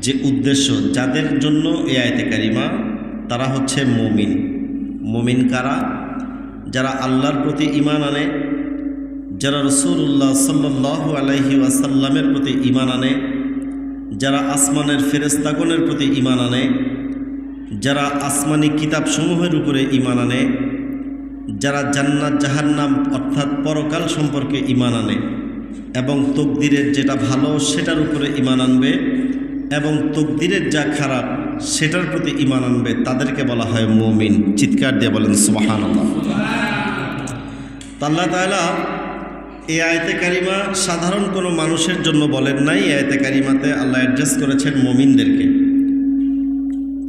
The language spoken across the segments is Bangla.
যে উদ্দেশ্য যাদের জন্য এই আয়তে কারিমা, তারা হচ্ছে মমিন। মমিন কারা? যারা আল্লাহর প্রতি ইমান আনে, যারা রসুল্লাহ সাল্লাহ আলাইহি ওয়াসাল্লামের প্রতি ইমান আনে, যারা আসমানের ফেরেস্তাগণের প্রতি ইমান আনে, যারা আসমানি কিতাবসমূহের উপরে ইমান আনে, যারা জান্নাত জাহান্নাম অর্থাৎ পরকাল সম্পর্কে ইমান আনে এবং তকদিরের যেটা ভালো সেটার উপরে ইমান আনবে এবং তকদিরের যা খারাপ, সেটার প্রতি ইমান আনবে, তাদেরকে বলা হয় মমিন। চিৎকার দিয়ে বলেন সুবাহান আল্লাহ তাআলা এই আয়তে কারিমা সাধারণ কোনো মানুষের জন্য বলেন নাই। এই আয়তে কারিমাতে আল্লাহ অ্যাড্রেস করেছেন মমিনদেরকে।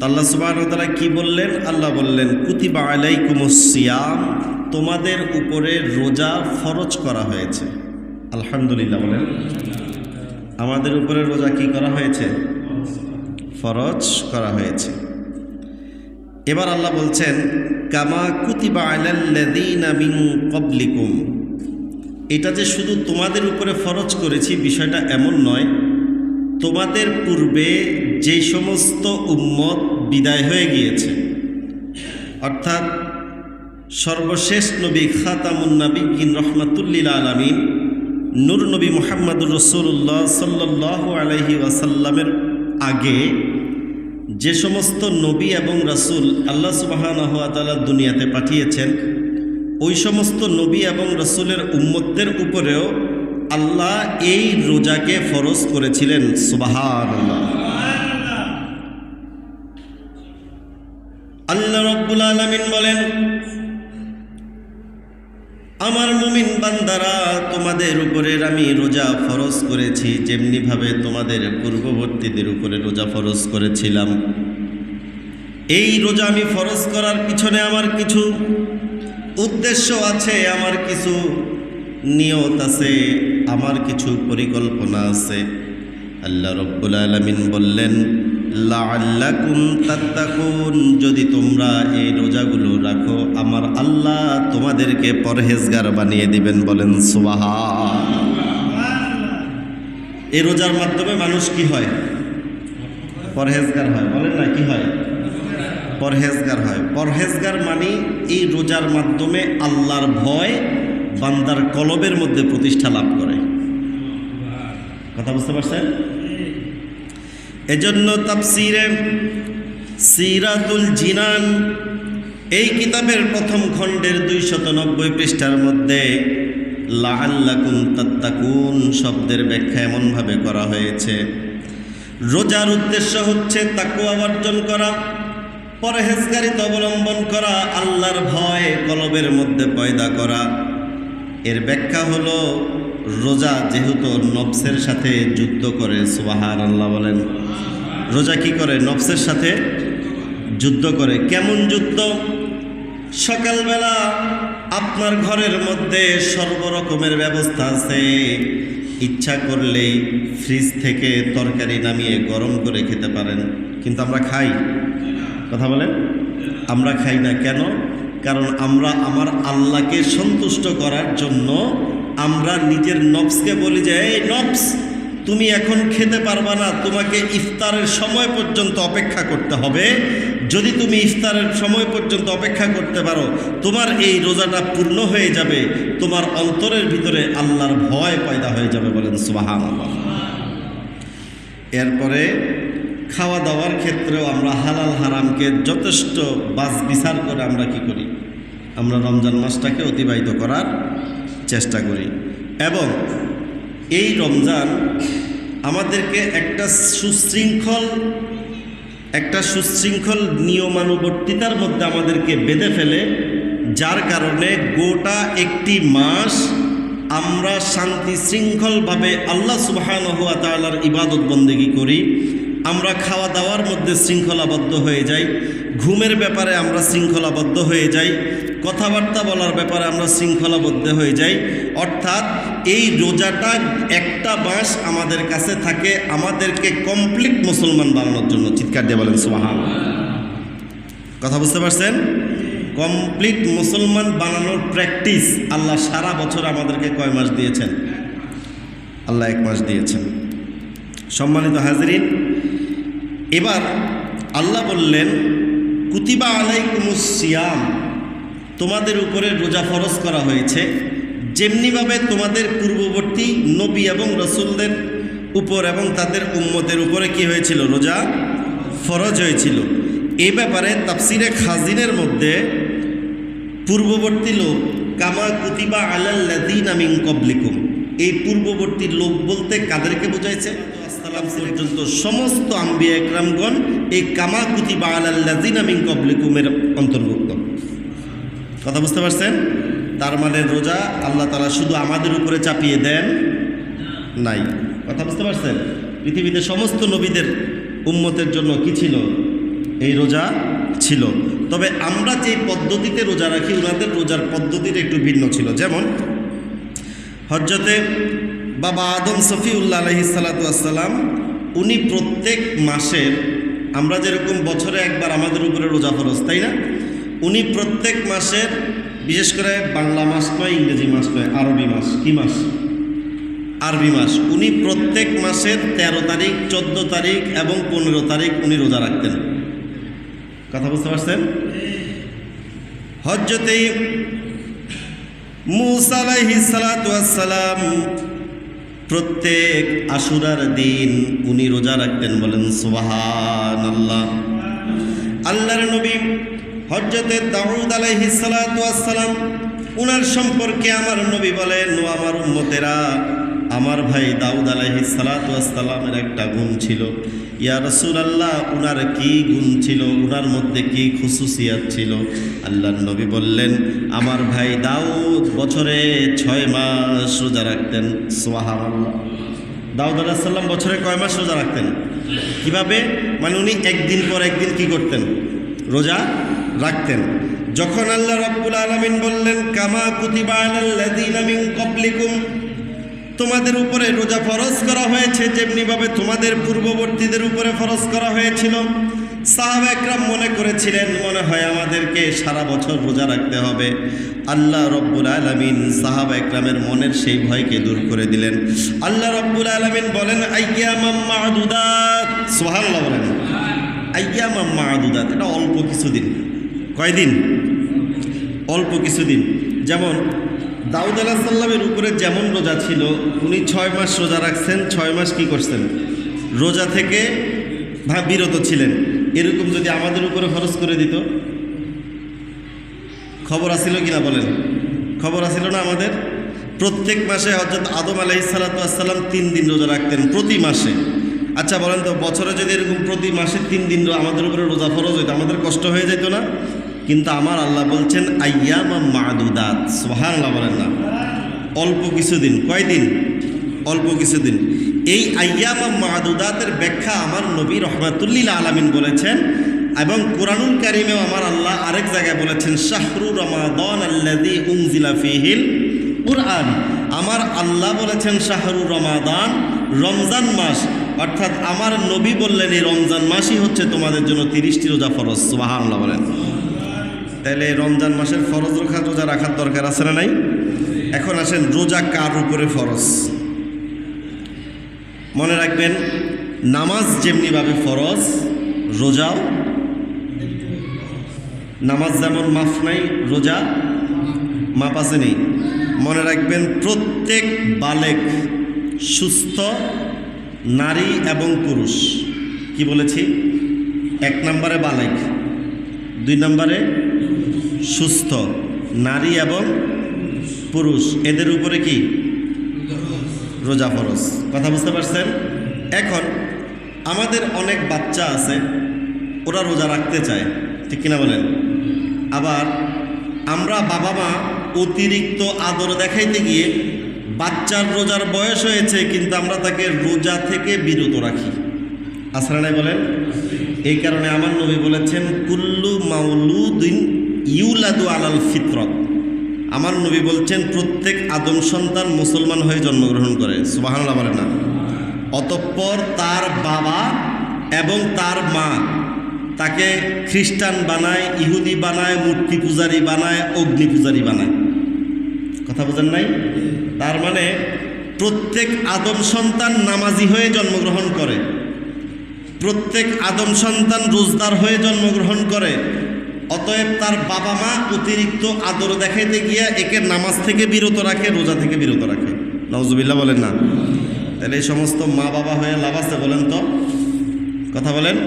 আল্লাহ সুবাহ তাআলা কি বললেন? আল্লাহ বললেন কুতি কুতিবা আলাইকুমুসিয়াম তোমাদের উপরে রোজা ফরজ করা হয়েছে। আলহামদুলিল্লাহ বলেন। আমাদের উপরে রোজা কি করা হয়েছে? ফরজ করা হয়েছে। এবার আল্লাহ বলছেন, কামা কুতিবা এটা যে শুধু তোমাদের উপরে ফরজ করেছি বিষয়টা এমন নয়। তোমাদের পূর্বে যে সমস্ত উম্মত বিদায় হয়ে গিয়েছে, অর্থাৎ সর্বশেষ নবী খাতামুন নবী কিন রহমাতুল্লিল আলমিন নূর নবী মোহাম্মদুর রসুল্লাহ সাল্লাহ আলহি ওয়াসাল্লামের আগে যে সমস্ত নবী এবং রাসূল আল্লাহ সুবাহানহাতালা দুনিয়াতে পাঠিয়েছেন, ওই সমস্ত নবী এবং রসুলের উম্মতদের উপরেও আল্লাহ এই রোজাকে ফরজ করেছিলেন। সুবাহান আল্লাহ রব্বুল আলমিন বলেন আমার মুমিন বান্দারা, তোমাদের উপরে আমি রোজা ফরজ করেছি যেমনিভাবে তোমাদের পূর্ববর্তীদের উপরে রোজা ফরজ করেছিলাম। এই রোজা আমি ফরজ করার পিছনে আমার কিছু উদ্দেশ্য আছে, আমার কিছু নিয়ত আছে, আমার কিছু পরিকল্পনা আছে। আল্লাহ রব্বুল আলমিন বললেন যদি তোমরা এই রোজাগুলো রাখো, আমার আল্লাহ তোমাদেরকে পরহেজগার বানিয়ে দিবেন বলেন সুবাহান এই রোজার মাধ্যমে মানুষ কি হয়? পরহেজগার হয়, বলেন না, কি হয়? পরহেজগার হয়। পরহেজগার মানে এই রোজার মাধ্যমে আল্লাহর ভয় বান্দার কলবের মধ্যে প্রতিষ্ঠা লাভ করে। কথা বুঝতে পারছেন? এজন্য তাফসিরে সিরাতুল জিনান, এই কিতাবের প্রথম খণ্ডের দুইশত নব্বই পৃষ্ঠার মধ্যে লাহাল্লাকুন তাত্তাকুন শব্দের ব্যাখ্যা এমনভাবে করা হয়েছে। রোজার উদ্দেশ্য হচ্ছে তাকুয়া অর্জন করা, পরহেজগারিত অবলম্বন করা, আল্লাহর ভয় কলবের মধ্যে পয়দা করা। এর ব্যাখ্যা হলো রোজা যেহেতু নবসের সাথে যুদ্ধ করে সুবাহার আল্লাহ বলেন। রোজা কি করে? নবসের সাথে যুদ্ধ করে। কেমন যুদ্ধ সকালবেলা আপনার ঘরের মধ্যে সর্বরকমের ব্যবস্থা আছে। ইচ্ছা করলেই ফ্রিজ থেকে তরকারি নামিয়ে গরম করে খেতে পারেন। কিন্তু আমরা খাই। কথা বলেন? আমরা খাই না। কেন? কারণ আমরা আমার আল্লাহকে সন্তুষ্ট করার জন্য আমরা নিজের নবসকে বলি যে, এই নবস তুমি এখন খেতে পারবা না। তোমাকে ইফতারের সময় পর্যন্ত অপেক্ষা করতে হবে। যদি তুমি ইফতারের সময় পর্যন্ত অপেক্ষা করতে পারো, তোমার এই রোজাটা পূর্ণ হয়ে যাবে। তোমার অন্তরের ভিতরে আল্লাহর ভয় পয়দা হয়ে যাবে বলেন সুবাহান এরপরে খাওয়া দাওয়ার ক্ষেত্রেও আমরা হালাল হারামকে যথেষ্ট বাস বিচার করে আমরা কি করি? আমরা রমজান মাসটাকে অতিবাহিত করার চেষ্টা করি। এবং এই রমজান আমাদেরকে একটা সুশৃঙ্খল একটা সুশৃঙ্খল নিয়মানুবর্তিতার মধ্যে আমাদেরকে বেঁধে ফেলে, যার কারণে গোটা একটি মাস আমরা শান্তি শৃঙ্খলভাবে আল্লাহ সুবাহান হুয়া তালার ইবাদত বন্দেগী করি, আমরা খাওয়া দাওয়ার মধ্যে শৃঙ্খলাবদ্ধ হয়ে যাই, ঘুমের ব্যাপারে আমরা শৃঙ্খলাবদ্ধ হয়ে যাই কথাবার্তা বলার ব্যাপারে আমরা শৃঙ্খলাবদ্ধ হয়ে যাই। অর্থাৎ এই রোজাটা একটা মাস আমাদের কাছে থাকে, আমাদেরকে কমপ্লিট মুসলমান বানানোর জন্য। চিৎকার দিয়ে বলেন সোহান কথা বুঝতে পারছেন? কমপ্লিট মুসলমান বানানোর প্র্যাকটিস আল্লাহ সারা বছর আমাদেরকে কয় মাস দিয়েছেন? আল্লাহ এক মাস দিয়েছেন। সম্মানিত হাজরিন, এবার আল্লাহ বললেন, কুতিবা আলাইকুমুস সিয়াম। তোমাদের উপরে রোজা ফরজ করা হয়েছে। যেমনিভাবে তোমাদের পূর্ববর্তী নবী এবং রসুলদের উপর এবং তাদের উম্মতের উপরে কি হয়েছিল? রোজা ফরজ হয়েছিল। এই ব্যাপারে তাফসিরে খাজিনের মধ্যে পূর্ববর্তী লোক, কামা কুতিবা আলাল্লাদিন আমিন কবলিকুম এই পূর্ববর্তী লোক বলতে কাদেরকে বোঝাইছে? সমস্ত আম্বিয়া একরামগণ এই কামা কুতিবা আলাল্লাদিন আমিন কবলিকুমের অন্তর্ভুক্ত। কথা বুঝতে পারছেন? তার মানে রোজা আল্লাহ তালা শুধু আমাদের উপরে চাপিয়ে দেন নাই। কথা বুঝতে পারছেন? পৃথিবীতে সমস্ত নবীদের উম্মতের জন্য কি ছিল? এই রোজা ছিল। তবে আমরা যে পদ্ধতিতে রোজা রাখি ওনাদের রোজার পদ্ধতিটা একটু ভিন্ন ছিল। যেমন হজরতে বাবা আদম সফিউল্লাহ আলহি সালাতাম উনি প্রত্যেক মাসের, আমরা যেরকম বছরে একবার আমাদের উপরে রোজা ফরজ, তাই না? উনি প্রত্যেক মাসের বিশেষ করে বাংলা মাস নয়, ইংরেজি মাস নয়, আরবি মাস, কি মাস? আরবি মাস। উনি প্রত্যেক মাসের ১৩ তারিখ, চোদ্দ তারিখ এবং পনেরো তারিখ উনি রোজা রাখতেন। কথা বুঝতে পারছেন? হজরতে মুসা সালাম প্রত্যেক আশুরার দিন উনি রোজা রাখতেন, বলেন সুবাহান আল্লাহ আল্লাহর নবী হজরতে দাউদ আলাইহি সালাম, উনার সম্পর্কে আমার নবী বলেন, ও আমার উম্মতেরা, আমার ভাই দাউদ আলাইহি সালামের একটা গুণ ছিল। ইয়া রসুল আল্লাহ উনার কি গুণ ছিল? উনার মধ্যে কি খুশুসিয়াত ছিল? আল্লাহর নবী বললেন, আমার ভাই দাউদ বছরে ছয় মাস রোজা রাখতেন। আল্লাহ দাউদ আলাহ সাল্লাম বছরে কয় মাস রোজা রাখতেন? কীভাবে? মানে উনি একদিন পর একদিন কি করতেন? রোজা রাখতেন। যখন আল্লাহ রাব্বুল আলামিন বললেন, কামা কুতিবা তোমাদের উপরে রোজা ফরজ করা হয়েছে যেমনিভাবে তোমাদের পূর্ববর্তীদের উপরে ফরজ করা হয়েছিল। সাহাব একরাম মনে করেছিলেন, মনে হয় আমাদেরকে সারা বছর রোজা রাখতে হবে। আল্লাহ রব্বুল আলমিন সাহাব একরামের মনের সেই ভয়কে দূর করে দিলেন। আল্লাহ রব্বুল আলমিন বলেন আইয়া মাম্মা আদুদাত সোহাল্লাহ বলেন। আইয়া মাম্মা আদুদাত এটা অল্প কিছুদিন। কয়দিন? অল্প কিছুদিন। যেমন, দাউদ আলাহ সাল্লামের উপরে যেমন রোজা ছিল, উনি ছয় মাস রোজা রাখছেন, ছয় মাস কি করছেন? রোজা থেকে ভা বিরত ছিলেন। এরকম যদি আমাদের উপরে খরচ করে দিত? খবর আসিল কিনা বলেন? খবর আসিল না আমাদের? প্রত্যেক মাসে হজরত আদম আলাহি সাল্লাতাম তিন দিন রোজা রাখতেন প্রতি মাসে। আচ্ছা বলেন তো, বছরে যদি এরকম প্রতি মাসে তিন দিন আমাদের উপরে রোজা ফরজ হইতো, আমাদের কষ্ট হয়ে যেত না? কিন্তু আমার আল্লাহ বলছেন আয়াম মাদুদাত। সোহান আল্লাহ বলেন না। অল্প কিছুদিন, কয়দিন? অল্প কিছুদিন। এই আয়াম মাদুদাতের ব্যাখ্যা আমার নবী রহমাতুল্লিল আলমিন বলেছেন এবং কোরআনুল কারিমেও আমার আল্লাহ আরেক জায়গায় বলেছেন, শাহরু রমাদন আল্লাদি উংজিলা ফিহিল কুরআন। আমার আল্লাহ বলেছেন, শাহরু রমাদান রমজান মাস। অর্থাৎ আমার নবী বললেন, এই রমজান মাসই হচ্ছে তোমাদের জন্য তিরিশটি রোজা ফরজ। সোহান আল্লাহ বলেন। তাহলে রমজান মাসের ফরজ রোখা রোজা রাখার দরকার আছে না নাই? এখন আসেন, রোজা কার উপরে ফরজ? মনে রাখবেন, নামাজ যেমনিভাবে ফরজ, রোজাও নামাজ যেমন মাফ নাই, রোজা মাপ আছে নেই। মনে রাখবেন, প্রত্যেক বালেক সুস্থ নারী এবং পুরুষ। কি বলেছি? এক নম্বরে বালেক, দুই নম্বরে সুস্থ, নারী এবং পুরুষ। এদের উপরে কি? রোজা ফরজ। কথা বুঝতে পারছেন? এখন আমাদের অনেক বাচ্চা আছে, ওরা রোজা রাখতে চায়। ঠিক কিনা বলেন? আবার আমরা বাবা মা অতিরিক্ত আদর দেখাইতে গিয়ে বাচ্চার রোজার বয়স হয়েছে, কিন্তু আমরা তাকে রোজা থেকে বিরত রাখি। আসরা বলেন? এই কারণে আমার নবী বলেছেন, কুল্লু মাউলুদিন ইউলাদু আলাল ফিতরত। আমার নবী বলছেন, প্রত্যেক আদম সন্তান মুসলমান হয়ে জন্মগ্রহণ করে। সুবাহান্লাহ বলে না। অতঃপর তার বাবা এবং তার মা তাকে খ্রিস্টান বানায়, ইহুদি বানায়, মূর্তি পূজারী বানায়, অগ্নি পূজারী বানায়। কথা বোঝেন নাই? তার মানে প্রত্যেক আদম সন্তান নামাজি হয়ে জন্মগ্রহণ করে। প্রত্যেক আদম সন্তান রোজদার হয়ে জন্মগ্রহণ করে। অতএব তার বাবা মা অতিরিক্ত আদর দেখাইতে গিয়া একে নামাজ থেকে বিরত রাখে, রোজা থেকে বিরত রাখে। নজুবিল্লা বলেন না। তাহলে এই সমস্ত মা বাবা হয়ে লাভ আছে বলেন তো? কথা বলেন।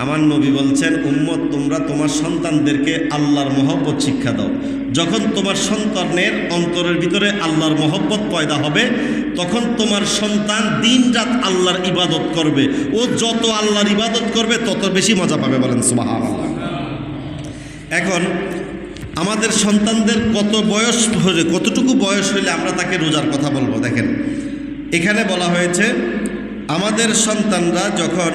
আমার নবী বলছেন, উম্মত, তোমরা তোমার সন্তানদেরকে আল্লাহর মহব্বত শিক্ষা দাও। যখন তোমার সন্তানের অন্তরের ভিতরে আল্লাহর মহব্বত পয়দা হবে, তখন তোমার সন্তান দিন রাত আল্লাহর ইবাদত করবে। ও যত আল্লাহর ইবাদত করবে, তত বেশি মজা পাবে বলেন সুবাহ এখন আমাদের সন্তানদের কত বয়স হলে, কতটুকু বয়স হইলে আমরা তাকে রোজার কথা বলব? দেখেন, এখানে বলা হয়েছে, আমাদের সন্তানরা যখন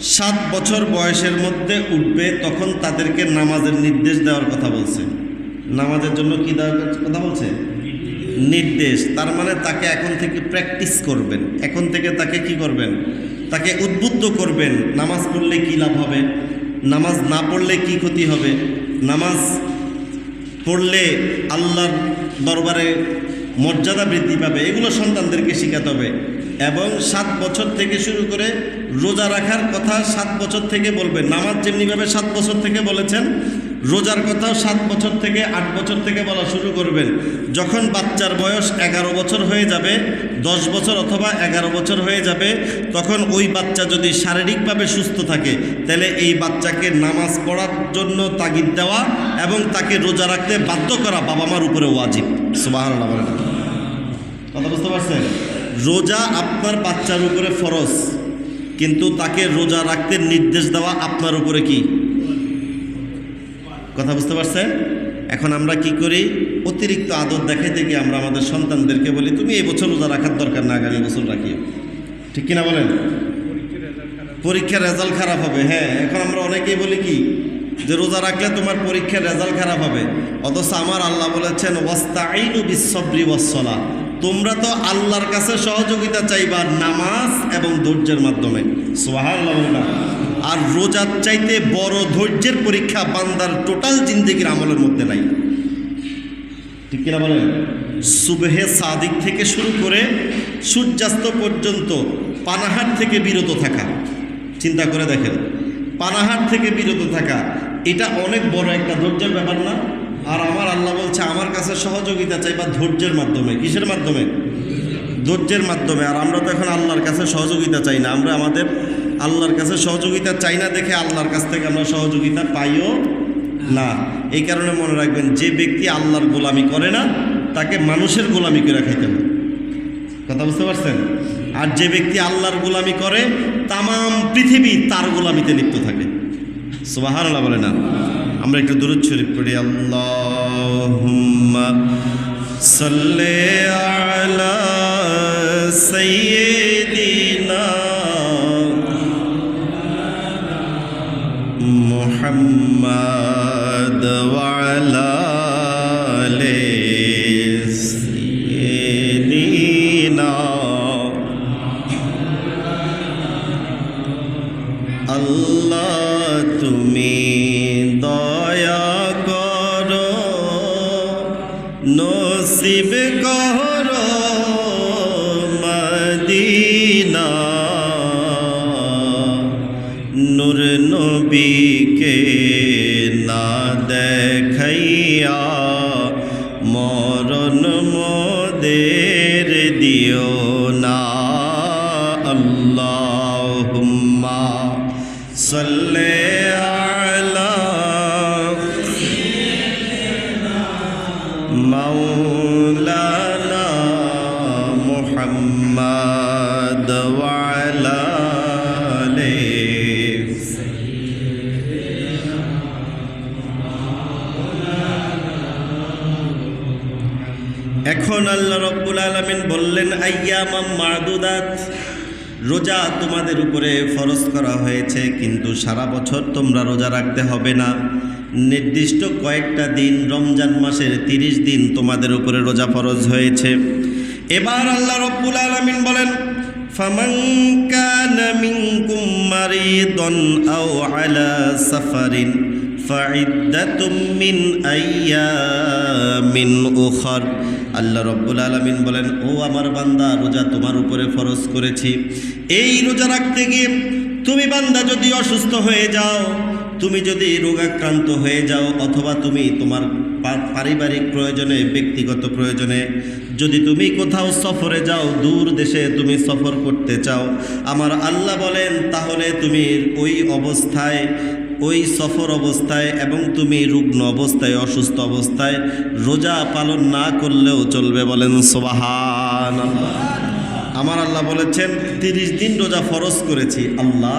সাত বছর বয়সের মধ্যে উঠবে, তখন তাদেরকে নামাজের নির্দেশ দেওয়ার কথা বলছে। নামাজের জন্য কি দেওয়ার কথা বলছে? নির্দেশ। তার মানে তাকে এখন থেকে প্র্যাকটিস করবেন। এখন থেকে তাকে কি করবেন? তাকে উদ্বুদ্ধ করবেন। নামাজ পড়লে কি লাভ হবে? নামাজ না পড়লে কি ক্ষতি হবে? নামাজ পড়লে আল্লাহর দরবারে মর্যাদা বৃদ্ধি পাবে, এগুলো সন্তানদেরকে শেখাতে হবে। এবং সাত বছর থেকে শুরু করে রোজা রাখার কথা সাত বছর থেকে বলবে। নামাজ যেমনিভাবে সাত বছর থেকে বলেছেন রোজার কথাও সাত বছর থেকে আট বছর থেকে বলা শুরু করবেন। যখন বাচ্চার বয়স এগারো বছর হয়ে যাবে, দশ বছর অথবা এগারো বছর হয়ে যাবে, তখন ওই বাচ্চা যদি শারীরিকভাবে সুস্থ থাকে, তাহলে এই বাচ্চাকে নামাজ পড়ার জন্য তাগিদ দেওয়া এবং তাকে রোজা রাখতে বাধ্য করা বাবা মার উপরে ওয়াজিব। সুবাহ কথা বুঝতে পারছেন? রোজা আপনার বাচ্চার উপরে ফরজ, কিন্তু তাকে রোজা রাখতে নির্দেশ দেওয়া আপনার উপরে কি? কথা বুঝতে পারছেন? এখন আমরা কি করি? অতিরিক্ত আদর দেখাইতে গিয়ে আমরা আমাদের সন্তানদেরকে বলি, তুমি এই বছর রোজা রাখার দরকার না, আগামী বছর রাখিও। ঠিক কিনা বলেন? পরীক্ষার রেজাল্ট খারাপ হবে। হ্যাঁ এখন আমরা অনেকেই বলি কি, যে রোজা রাখলে তোমার পরীক্ষার রেজাল্ট খারাপ হবে। অথচ আমার আল্লাহ বলেছেন ওয়াস্তাইনু বিশ্বব্রি ওয়াসলা তোমরা তো আল্লাহর কাছে সহযোগিতা চাইবা নামাজ এবং ধৈর্যের মাধ্যমে। সোহার আর রোজার চাইতে বড় ধৈর্যের পরীক্ষা বান্দার টোটাল জিন্দিগির আমলের মধ্যে নাই। ঠিক কিনা বলেন? সুবেহে সাদিক থেকে শুরু করে সূর্যাস্ত পর্যন্ত পানাহার থেকে বিরত থাকা। চিন্তা করে দেখেন, পানাহার থেকে বিরত থাকা, এটা অনেক বড় একটা ধৈর্যের ব্যাপার না? আর আমার আল্লাহ বলছে, আমার কাছে সহযোগিতা চাই বা ধৈর্যের মাধ্যমে। কিসের মাধ্যমে? ধৈর্যের মাধ্যমে। আর আমরা তো এখন আল্লাহর কাছে সহযোগিতা চাই না। আমরা আমাদের আল্লাহর কাছে সহযোগিতা চাই না দেখে আল্লাহর কাছ থেকে আমরা সহযোগিতা পাইও না। এই কারণে মনে রাখবেন, যে ব্যক্তি আল্লাহর গোলামি করে না, তাকে মানুষের গোলামি করে খাইতে হবে। কথা বুঝতে পারছেন? আর যে ব্যক্তি আল্লাহর গোলামি করে তাম পৃথিবী তার গোলামিতে লিপ্ত থাকে। সুবাহান আল্লাহ বলে না। আমরা একটু দূরত শরীফ পড়ি, আল্লাহুম্মা সাল্লি আলা সাইয়্যিদিনা মুহাম্মাদ ওয়া এখন আল্লাহ রব্বুল আলমিন বললেন আয়ামাম মাদুদাত রোজা তোমাদের উপরে ফরজ করা হয়েছে কিন্তু সারা বছর তোমরা রোজা রাখতে হবে না নির্দিষ্ট কয়েকটা দিন রমজান মাসের তিরিশ দিন তোমাদের উপরে রোজা ফরজ হয়েছে এবার আল্লাহ রব্বুল আলমিন বলেন فمن كان منكم مريضا أو على سفر فعدة من أيام أخر আল্লাহ রব্বুল আলমিন বলেন, ও আমার বান্দা, রোজা তোমার উপরে ফরজ করেছি। এই রোজা রাখতে গিয়ে তুমি বান্দা যদি অসুস্থ হয়ে যাও, তুমি যদি রোগাক্রান্ত হয়ে যাও, অথবা তুমি তোমার পারিবারিক প্রয়োজনে, ব্যক্তিগত প্রয়োজনে, যদি তুমি কোথাও সফরে যাও, দূর দেশে তুমি সফর করতে চাও, আমার আল্লাহ বলেন, তাহলে তুমি ওই অবস্থায় ওই সফর অবস্থায় এবং তুমি রুগ্ন অবস্থায়, অসুস্থ অবস্থায় রোজা পালন না করলেও চলবে বলেন সোবাহান আমার আল্লাহ বলেছেন, তিরিশ দিন রোজা ফরজ করেছি। আল্লাহ,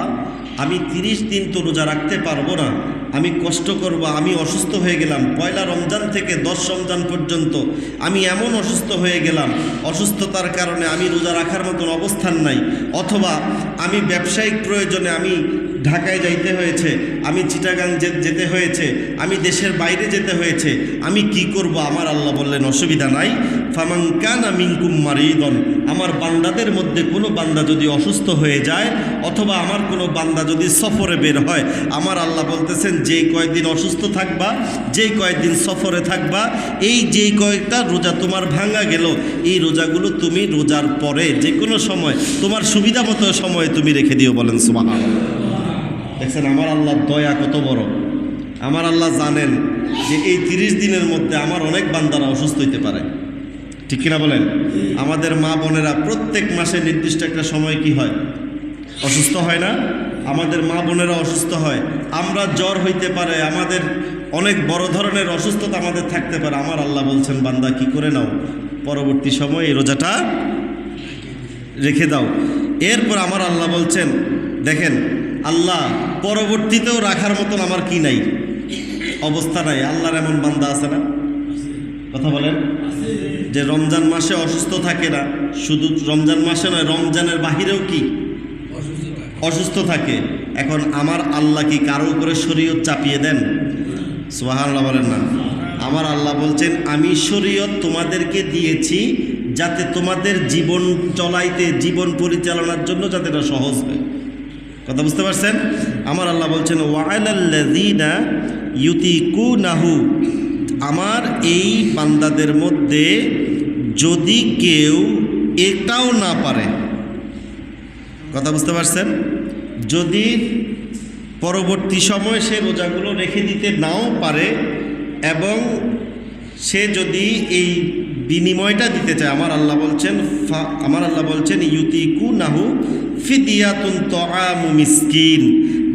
আমি তিরিশ দিন তো রোজা রাখতে পারব না। আমি কষ্ট করব, আমি অসুস্থ হয়ে গেলাম। পয়লা রমজান থেকে দশ রমজান পর্যন্ত আমি এমন অসুস্থ হয়ে গেলাম। অসুস্থতার কারণে আমি রোজা রাখার মতন অবস্থান নাই। অথবা আমি ব্যবসায়িক প্রয়োজনে আমি ঢাকায় যাইতে হয়েছে, আমি চিটাগাং যেতে হয়েছে, আমি দেশের বাইরে যেতে হয়েছে, আমি কি করব? আমার আল্লাহ বললেন, অসুবিধা নাই। ফামাঙ্কানা মিনকুম মারিদন। আমার বান্দাদের মধ্যে কোনো বান্দা যদি অসুস্থ হয়ে যায়, অথবা আমার কোনো বান্দা যদি সফরে বের হয়, আমার আল্লাহ বলতেছেন যেই কয়েকদিন অসুস্থ থাকবা যেই কয়েকদিন সফরে থাকবা, এই যেই কয়েকটা রোজা তোমার ভাঙা গেল, এই রোজাগুলো তুমি রোজার পরে যে কোনো সময়, তোমার সুবিধা মতো সময় তুমি রেখে দিও বলেন সুবাহ দেখছেন, আমার আল্লাহ দয়া কত বড়। আমার আল্লাহ জানেন যে এই তিরিশ দিনের মধ্যে আমার অনেক বান্দারা অসুস্থ হইতে পারে। ঠিক কিনা বলেন? আমাদের মা বোনেরা প্রত্যেক মাসে নির্দিষ্ট একটা সময় কি হয়? অসুস্থ হয় না? আমাদের মা বোনেরা অসুস্থ হয়। আমরা জ্বর হইতে পারে, আমাদের অনেক বড় ধরনের অসুস্থতা আমাদের থাকতে পারে। আমার আল্লাহ বলছেন, বান্দা, কি করে নাও? পরবর্তী সময়ে এই রোজাটা রেখে দাও। এরপর আমার আল্লাহ বলছেন, দেখেন আল্লাহ, পরবর্তীতেও রাখার মতন আমার কি নাই? অবস্থা নাই। আল্লাহর এমন বান্দা আছে না? কথা বলেন। যে রমজান মাসে অসুস্থ থাকে না, শুধু রমজান মাসে নয়, রমজানের বাহিরেও কি? অসুস্থ থাকে। এখন আমার আল্লাহ কি কারও উপরে শরীয়ত চাপিয়ে দেন? সোহান বলেন না। আমার আল্লাহ বলছেন, আমি শরীয়ত তোমাদেরকে দিয়েছি যাতে তোমাদের জীবন চলাইতে, জীবন পরিচালনার জন্য যাতে এটা সহজ হয়। কথা বুঝতে পারছেন? আমার আল্লাহ বলছেন ওয়াইলাল্লাযীনা ইউতিকুনাহু। আমার এই বান্দাদের মধ্যে যদি কেউ এটাও না পারে, কথা বুঝতে পারছেন? যদি পরবর্তী সময় সে রোজাগুলো রেখে দিতে নাও পারে এবং সে যদি এই বিনিময়টা দিতে চায়। আমার আল্লাহ বলছেন আমার আল্লাহ বলছেন ইউতিকু নাহু ফিদিয়াতুন তআমু মিসকিন।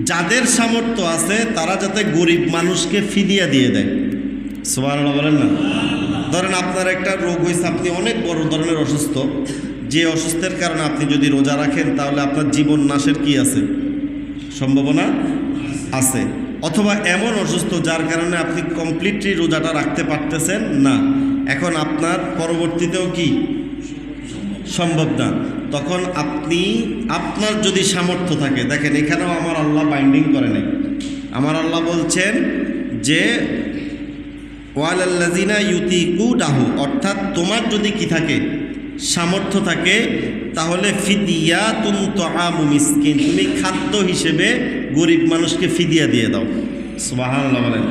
যাদের সামর্থ্য আছে, তারা যাতে গরিব মানুষকে ফিদিয়া দিয়ে দেয়। সুবহানাল্লাহ বলেন না? ধরেন আপনার একটা রোগ হয়েছে আপনি অনেক বড় ধরনের অসুস্থ। যে অসুস্থের কারণে আপনি যদি রোজা রাখেন, তাহলে আপনার জীবন নাশের কি আছে? সম্ভাবনা আছে। অথবা এমন অসুস্থ যার কারণে আপনি কমপ্লিটলি রোজাটা রাখতে পারতেছেন না। এখন আপনার পরবর্তীতেও কি সম্ভব না? তখন আপনি, আপনার যদি সামর্থ্য থাকে, দেখেন এখানেও আমার আল্লাহ বাইন্ডিং করে নাই। আমার আল্লাহ বলছেন যে ওয়ালাল্লাজিনা ইউতিকু ডাহু অর্থাৎ তোমার যদি কি থাকে, সামর্থ্য থাকে, তাহলে ফিদিয়া তুম তআমু মিসকিন, তুমি খাদ্য হিসেবে গরিব মানুষকে ফিদিয়া দিয়ে দাও। সুবহানাল্লাহ বলেন।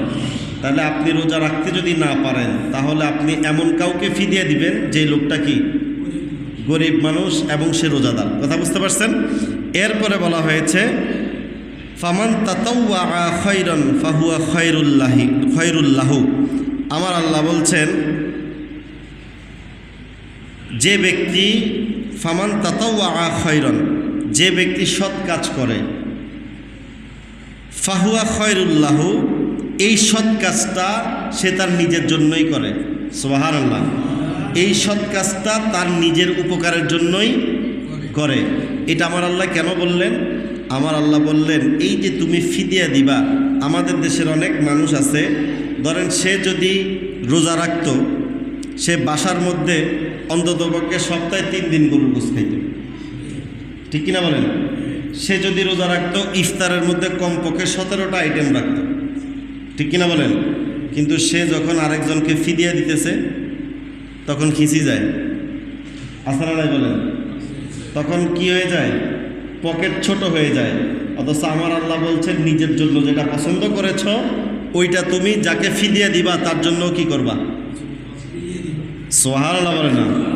তাহলে আপনি রোজা রাখতে যদি না পারেন, তাহলে আপনি এমন কাউকে ফিদিয়া দিবেন যে লোকটা কি? গরিব মানুষ এবং সে রোজাদার। কথা বুঝতে পারছেন? এরপরে বলা হয়েছে, ফামান তাতাওয়া খৈরন ফাহুয়া খৈরুল্লাহি খৈরুল্লাহু আমার আল্লাহ বলছেন, যে ব্যক্তি ফামান তাতাওয়া খৈরন যে ব্যক্তি সৎ কাজ করে, ফাহুয়া খয়রুল্লাহু এই সৎ কাজটা সে তার নিজের জন্যই করে সোহার আল্লাহ এই সৎ কাজটা তার নিজের উপকারের জন্যই করে। এটা আমার আল্লাহ কেন বললেন? আমার আল্লাহ বললেন, এই যে তুমি ফিদিয়া দিবা, আমাদের দেশের অনেক মানুষ আছে, ধরেন সে যদি রোজা রাখত, সে বাসার মধ্যে অন্ততপক্ষে সপ্তাহে তিন দিন গরুর গোস খাইত। ঠিক কিনা বলেন? সে যদি রোজা রাখতো, ইফতারের মধ্যে কমপক্ষে সতেরোটা আইটেম রাখতো। ঠিক কিনা বলেন? কিন্তু সে যখন আরেকজনকে ফিদিয়া দিতেছে, তখন খিঁচি যায়। আসারা নাই বলেন। তখন কি হয়ে যায়? পকেট ছোট হয়ে যায়। অথচ আমার আল্লাহ বলছেন, নিজের জন্য যেটা পছন্দ করেছ, ওইটা তুমি যাকে ফিদিয়া দিবা, তার জন্য কি করবা? সোহার আল্লাহ বলে না।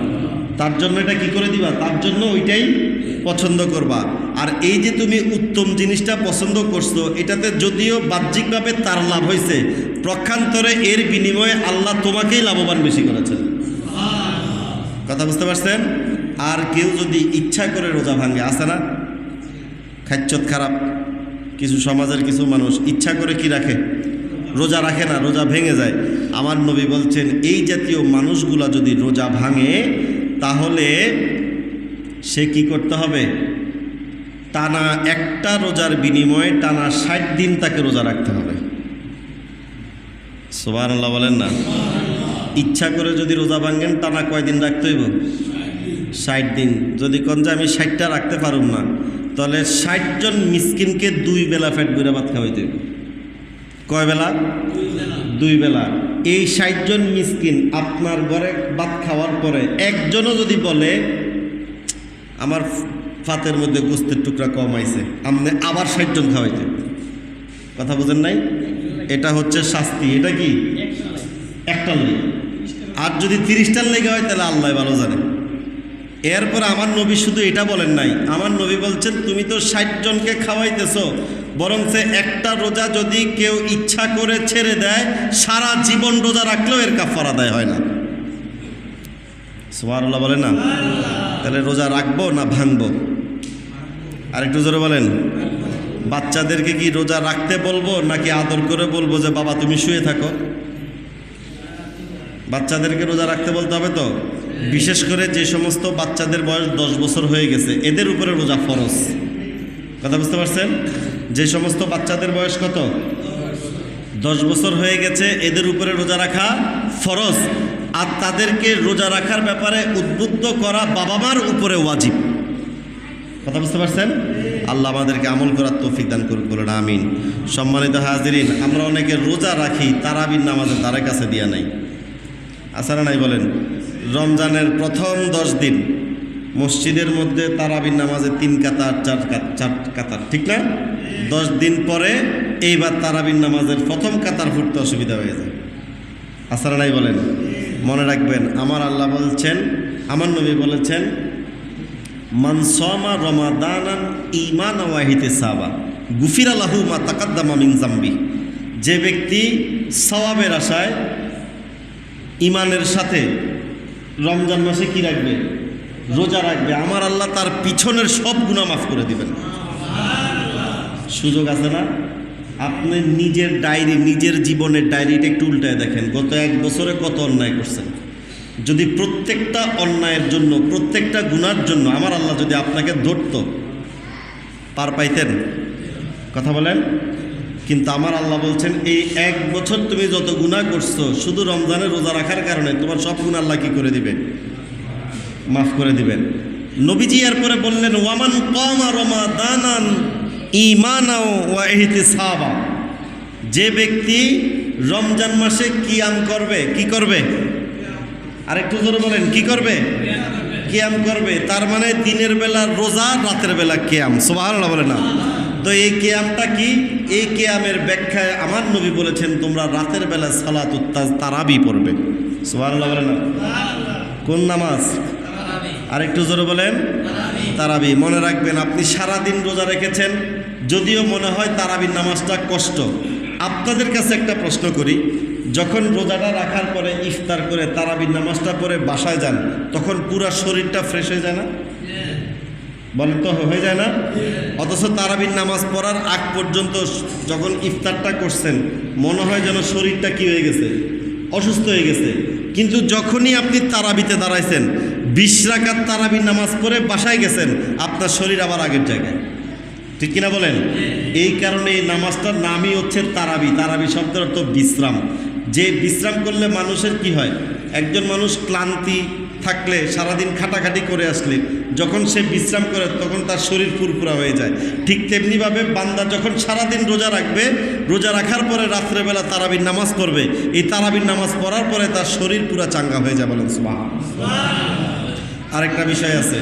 তার জন্য এটা কি করে দিবা? তার জন্য ওইটাই পছন্দ করবা। আর এই যে তুমি উত্তম জিনিসটা পছন্দ করছ, এটাতে যদিও বাহ্যিকভাবে তার লাভ হয়েছে প্রক্ষান্তরে এর বিনিময়ে আল্লাহ তোমাকেই লাভবান বেশি করেছেন। কথা বুঝতে পারছেন? আর কেউ যদি ইচ্ছা করে রোজা ভাঙে আসে না? খাচ্ছত খারাপ। কিছু সমাজের কিছু মানুষ ইচ্ছা করে কি রাখে? রোজা রাখে না, রোজা ভেঙে যায়। আমার নবী বলছেন, এই জাতীয় মানুষগুলা যদি রোজা ভাঙে, তাহলে সে কি করতে হবে? টানা একটা রোজার বিনিময়ে টানা ষাট দিন তাকে রোজা রাখতে হবে। আল্লাহ বলেন না? ইচ্ছা করে যদি রোজা ভাঙেন, টানা কয়দিন রাখতে হইব? ষাট দিন। যদি কন যে আমি ষাটটা রাখতে পারুম না, তাহলে ষাট জন মিসকিনকে দুই বেলা ফ্যাট বুড়া ভাত খাওয়াইতে হইব। কয় বেলা? দুই বেলা। এই ষাট জন মিসকিন আপনার ঘরে ভাত খাওয়ার পরে একজনও যদি বলে, আমার ফাতের মধ্যে গোস্তের টুকরা কম আইছে। আপনি আবার ষাট জন খাওয়াইতে। কথা বুঝেন নাই? এটা হচ্ছে শাস্তি। এটা কি? একটা লেগে আর যদি তিরিশটার লেগে হয়, তাহলে আল্লাহ ভালো জানে। এরপর আমার নবী শুধু এটা বলেন নাই। আমার নবী বলছেন, তুমি তো ষাট জনকে খাওয়াইতেছ বরং সে একটা রোজা যদি কেউ ইচ্ছা করে ছেড়ে দেয়, সারা জীবন রোজা রাখলেও এর কাফার আদায় হয় না। সোমারুল্লাহ বলে না? তাহলে রোজা রাখব না ভাঙবো? আরেকটু জোরে বলেন। বাচ্চাদেরকে কি রোজা রাখতে বলব নাকি আদর করে বলব যে, বাবা, তুমি শুয়ে থাকো বাচ্চাদেরকে রোজা রাখতে বলতে হবে তো? বিশেষ করে যে সমস্ত বাচ্চাদের বয়স দশ বছর হয়ে গেছে, এদের উপরে রোজা ফরজ। কথা বুঝতে পারছেন? যে সমস্ত বাচ্চাদের বয়স কত? দশ বছর হয়ে গেছে, এদের উপরে রোজা রাখা ফরজ। আর তাদেরকে রোজা রাখার ব্যাপারে উদ্বুদ্ধ করা বাবা মার উপরে ওয়াজিব। কথা বুঝতে পারছেন? আল্লাহ আমাদেরকে আমল করার তৌফিক দান করুক, বলেন আমিন। সম্মানিত হাজিরিন, আমরা অনেকে রোজা রাখি, তারাবির নামাজের দ্বারে কাছে দিয়া নাই। আসারা নাই বলেন? রমজানের প্রথম দশ দিন মসজিদের মধ্যে তারাবির নামাজে তিন কাতার, চার চার কাতার, ঠিক না? দশ দিন পরে এইবার তারাবির নামাজের প্রথম কাতার ফুটতে অসুবিধা হয়ে যায়। আসারা নাই বলেন? মনে রাখবেন, আমার আল্লাহ বলছেন, আমার নবী বলেছেন মানসমা রমাদানান ইমান ওয়াহিতে সাবা। গুফির আলাহু মা তাকাদ্দামা মিন জাম্বি। যে ব্যক্তি সওয়াবের আশায় ইমানের সাথে রমজান মাসে কি রাখবে? রোজা রাখবে। আমার আল্লাহ তার পিছনের সব গুণা মাফ করে দিবেন। সুযোগ আছে না? আপনি নিজের ডায়েরি, নিজের জীবনের ডায়েরিটা একটু উল্টায় দেখেন। গত এক বছরে কত অন্যায় করছেন? যদি প্রত্যেকটা অন্যায়ের জন্য, প্রত্যেকটা গুণার জন্য আমার আল্লাহ যদি আপনাকে ধরত, পার পাইতেন। কথা বলেন? কিন্তু আমার আল্লাহ বলছেন, এই এক বছর তুমি যত গুণা করছ, শুধু রমজানে রোজা রাখার কারণে তোমার সব গুণ আল্লাহ কি করে দিবে মাফ করে দিবেন। নবীজি এরপরে বললেন, ওয়ামান কমা রমা দানান ইমানাও ওয়া ইহতিসাবা। যে ব্যক্তি রমজান মাসে কিয়াম করবে, কি করবে? আরেকটু জোরে বলেন, কি করবে? কেয়াম করবে। তার মানে দিনের বেলা রোজা, রাতের বেলা কেয়াম। সুবহানাল্লাহ বলে না। তো এই কেয়ামটা কি? এই কেয়ামের ব্যাখ্যায় আমার নবী বলেছেন, তোমরা রাতের বেলা সালাত উত্তাজ তারাবি পড়বে। সুবহানাল্লাহ বলে না? কোন নামাজ? আরেকটু জোরে বলেন। তারাবি। মনে রাখবেন, আপনি সারা দিন রোজা রেখেছেন, যদিও মনে হয় তারাবির নামাজটা কষ্ট। আপনাদের কাছে একটা প্রশ্ন করি যখন রোজাটা রাখার পরে ইফতার করে তারাবির নামাজটা পরে বাসায় যান, তখন পুরা শরীরটা ফ্রেশ হয়ে যায় না? বলেন তো, হয়ে যায় না? অথচ তারাবির নামাজ পড়ার আগ পর্যন্ত যখন ইফতারটা করছেন, মনে হয় যেন শরীরটা কি হয়ে গেছে? অসুস্থ হয়ে গেছে। কিন্তু যখনই আপনি তারাবিতে দাঁড়াইছেন, বিশ রাকাত তারাবির নামাজ পড়ে বাসায় গেছেন, আপনার শরীর আবার আগের জায়গায়। ঠিক কিনা বলেন? এই কারণে এই নামাজটার নামই হচ্ছে তারাবি। তারাবি শব্দের অর্থ বিশ্রাম। যে বিশ্রাম করলে মানুষের কি হয়? একজন মানুষ ক্লান্তি থাকলে, সারাদিন খাটাখাটি করে আসলে, যখন সে বিশ্রাম করে তখন তার শরীর ফুরফুরা হয়ে যায়। ঠিক তেমনিভাবে বান্দা যখন সারাদিন রোজা রাখবে, রোজা রাখার পরে রাত্রেবেলা তারাবির নামাজ পড়বে, এই তারাবির নামাজ পড়ার পরে তার শরীর পুরা চাঙ্গা হয়ে যায় বলেন সুবাহ আরেকটা বিষয় আছে,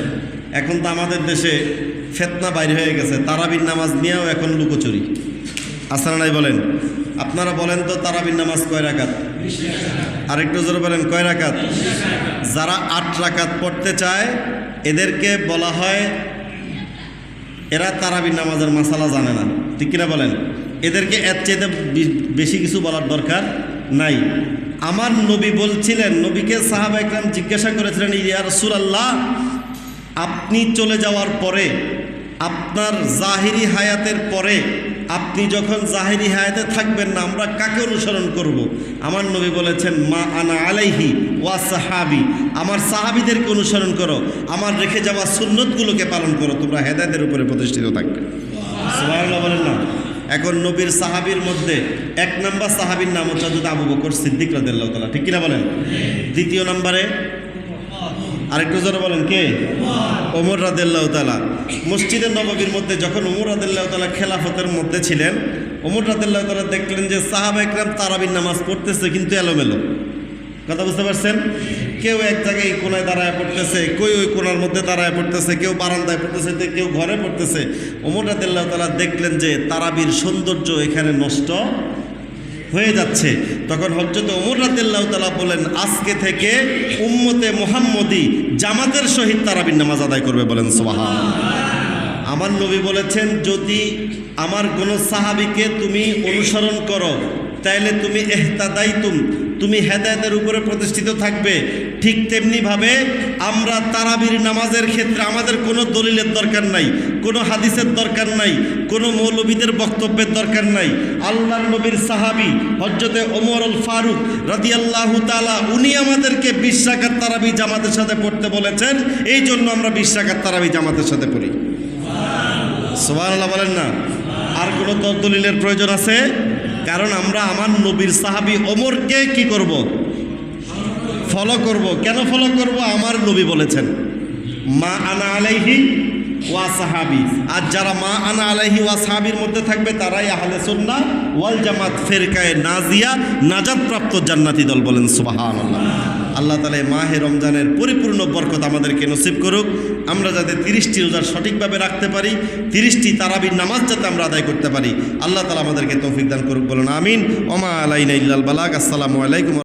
এখন তো আমাদের দেশে ফেতনা বাইর হয়ে গেছে, তারাবির নামাজ নিয়েও এখন লুকোচুরি। আসানা নাই বলেন। আপনারা বলেন তো তারাবির নামাজ কয় রাকাত? আরেকটু জোরে বলেন, কয় রাকাত? যারা আট রাকাত পড়তে চায়, এদেরকে বলা হয়, এরা তারাবির নামাজের মাসালা জানে না। ঠিক কিনা বলেন? এদেরকে এর চাইতে বেশি কিছু বলার দরকার নাই। আমার নবী বলছিলেন, নবীকে সাহাবা একরাম জিজ্ঞাসা করেছিলেন, ইয়া রাসূলুল্লাহ, আপনি চলে যাওয়ার পরে, আপনার জাহিরি হায়াতের পরে আপনি যখন জাহিরি হায়াতে থাকবেন না আমরা কাকে অনুসরণ করব। আমার নবী বলেছেন মা আনা আলাইহি ওয়া সাহাবি। আমার সাহাবিদেরকে অনুসরণ করো আমার রেখে যাওয়া সুন্নতগুলোকে পালন করো তোমরা হেদায়তের উপরে প্রতিষ্ঠিত থাকবে। বলেন না। এখন নবীর সাহাবির মধ্যে এক নম্বর সাহাবির নাম হচ্ছে আবু বকর সিদ্দিক রাদিয়াল্লাহু তাআলা ঠিক কিনা বলেন? দ্বিতীয় নম্বরে আরেকটু জোরে বলেন কে? ওমর রাদিল্লাহ তালা মসজিদের নববীর মধ্যে যখন ওমর রাদিল্লাহ তালা খেলাফতের মধ্যে ছিলেন, ওমর রাদিল্লাহ তালা দেখলেন যে সাহাবা একরাম তারাবির নামাজ পড়তেছে কিন্তু এলোমেলো। কথা বুঝতে পারছেন? কেউ এক জায়গায় এই কোনায় দাঁড়ায় পড়তেছে, কেউ ওই কোনার মধ্যে দাঁড়ায় পড়তেছে, কেউ বারান্দায় পড়তেছে কেউ ঘরে পড়তেছে। ওমর রাদিল্লাহ তালা দেখলেন যে তারাবির সৌন্দর্য এখানে নষ্ট হয়ে যাচ্ছে। তখন হজরত ওমর রাদিল্লাহ তালা বলেন, আজকে থেকে উম্মতে মোহাম্মদী জামাতের সহিত তারাবির নামাজ আদায় করবে বলেন সোহা আমার নবী বলেছেন, যদি আমার কোনো সাহাবিকে তুমি অনুসরণ করো, তাইলে তুমি এহতাদাইতুম তুমি হেদায়তের উপরে প্রতিষ্ঠিত থাকবে। ঠিক তেমনিভাবে আমরা তারাবির নামাজের ক্ষেত্রে আমাদের কোনো দলিলের দরকার নাই, কোনো হাদিসের দরকার নাই, কোনো মৌলবীদের বক্তব্যের দরকার নাই। আল্লাহ নবীর সাহাবি হজরতে ওমরুল ফারুক রাদিয়াল্লাহু তালা উনি আমাদেরকে বিশ রাকাত তারাবি জামাতের সাথে পড়তে বলেছেন। এই জন্য আমরা বিশ রাকাত তারাবি জামাতের সাথে পড়ি। সুবহানাল্লাহ বলেন না? আর কোনো দলিলের প্রয়োজন আছে? কারণ আমরা আমার নবীর সাহাবি ওমরকে কি করব? ফলো করব। কেন ফলো করব? আমার নবী বলেছেন, মা আনা আলাইহি ওয়া সাহাবি। আর যারা মা আনা আলাইহি ওয়া সাহাবির মধ্যে থাকবে, তারাই আহলে সুন্নাহ ওয়াল জামাত ফেরকায়ে নাজিয়া নাজাত প্রাপ্ত জান্নাতি দল বলেন, সুবহানাল্লাহ। আল্লাহ তালা এই মাহে রমজানের পরিপূর্ণ বরকত আমাদেরকে নসিব করুক। আমরা যাতে তিরিশটি রোজার সঠিকভাবে রাখতে পারি, তিরিশটি তারাবির নামাজ যাতে আমরা আদায় করতে পারি। আল্লাহ তালা আমাদেরকে তৌফিক দান করুক, বলুন আমিন। ওমা আলাইনা ইল্লাল বালাক আসসালামু আলাইকুম